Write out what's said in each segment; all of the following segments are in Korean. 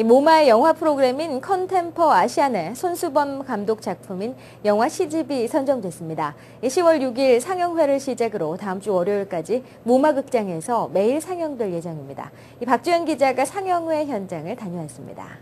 이 모마의 영화 프로그램인 컨템퍼 아시안의 손수범 감독 작품인 영화 시집이 선정됐습니다. 10월 6일 상영회를 시작으로 다음 주 월요일까지 모마 극장에서 매일 상영될 예정입니다. 이 박주현 기자가 상영회 현장을 다녀왔습니다.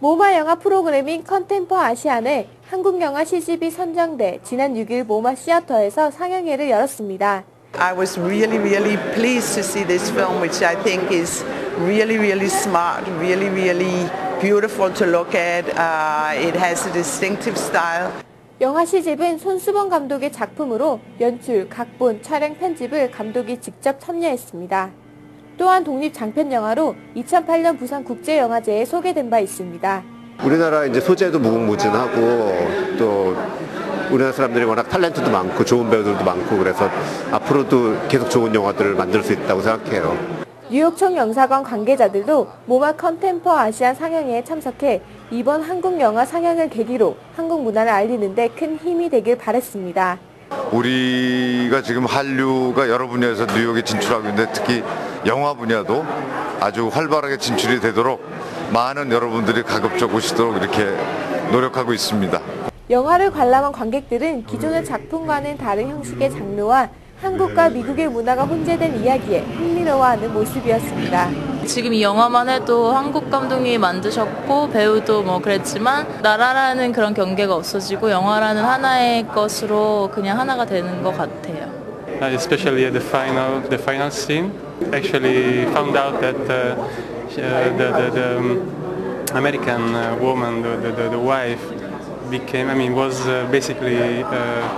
모마 영화 프로그램인 컨템퍼 아시안의 한국 영화 시집이 선정돼 지난 6일 모마 시어터에서 상영회를 열었습니다. I was really, really pleased to see this film, which I think is really, really smart, really, really beautiful to look at. Uh, it has a distinctive style. 영화 시집은 손수범 감독의 작품으로 연출, 각본, 촬영 편집을 감독이 직접 참여했습니다. 또한 독립 장편 영화로 2008년 부산 국제영화제에 소개된 바 있습니다. 우리나라 이제 소재도 무궁무진하고 또 우리나라 사람들이 워낙 탤런트도 많고 좋은 배우들도 많고 그래서 앞으로도 계속 좋은 영화들을 만들 수 있다고 생각해요. 뉴욕청 영사관 관계자들도 모마 컨템퍼 아시안 상영회에 참석해 이번 한국 영화 상영을 계기로 한국 문화를 알리는 데 큰 힘이 되길 바랬습니다. 우리가 지금 한류가 여러 분야에서 뉴욕에 진출하고 있는데 특히 영화 분야도 아주 활발하게 진출이 되도록 많은 여러분들이 가급적 오시도록 이렇게 노력하고 있습니다. 영화를 관람한 관객들은 기존의 작품과는 다른 형식의 장르와 한국과 미국의 문화가 혼재된 이야기에 흥미로워하는 모습이었습니다. 지금 이 영화만 해도 한국 감독이 만드셨고 배우도 뭐 그랬지만 나라라는 그런 경계가 없어지고 영화라는 하나의 것으로 그냥 하나가 되는 것 같아요. especially at the final, the final scene. Actually, found out that uh, the, the, the um, American uh, woman, the, the, the wife, became, I mean, was uh, basically uh,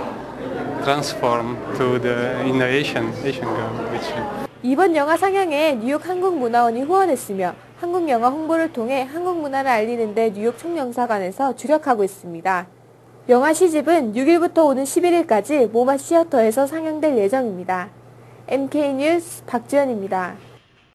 transformed to the in Asian Asian girl, which. 이번 영화 상영에 뉴욕 한국문화원이 후원했으며 한국 영화 홍보를 통해 한국 문화를 알리는 데 뉴욕 총영사관에서 주력하고 있습니다. 영화 시집은 6일부터 오는 11일까지 모마 시어터에서 상영될 예정입니다. MK 뉴스 박지연입니다.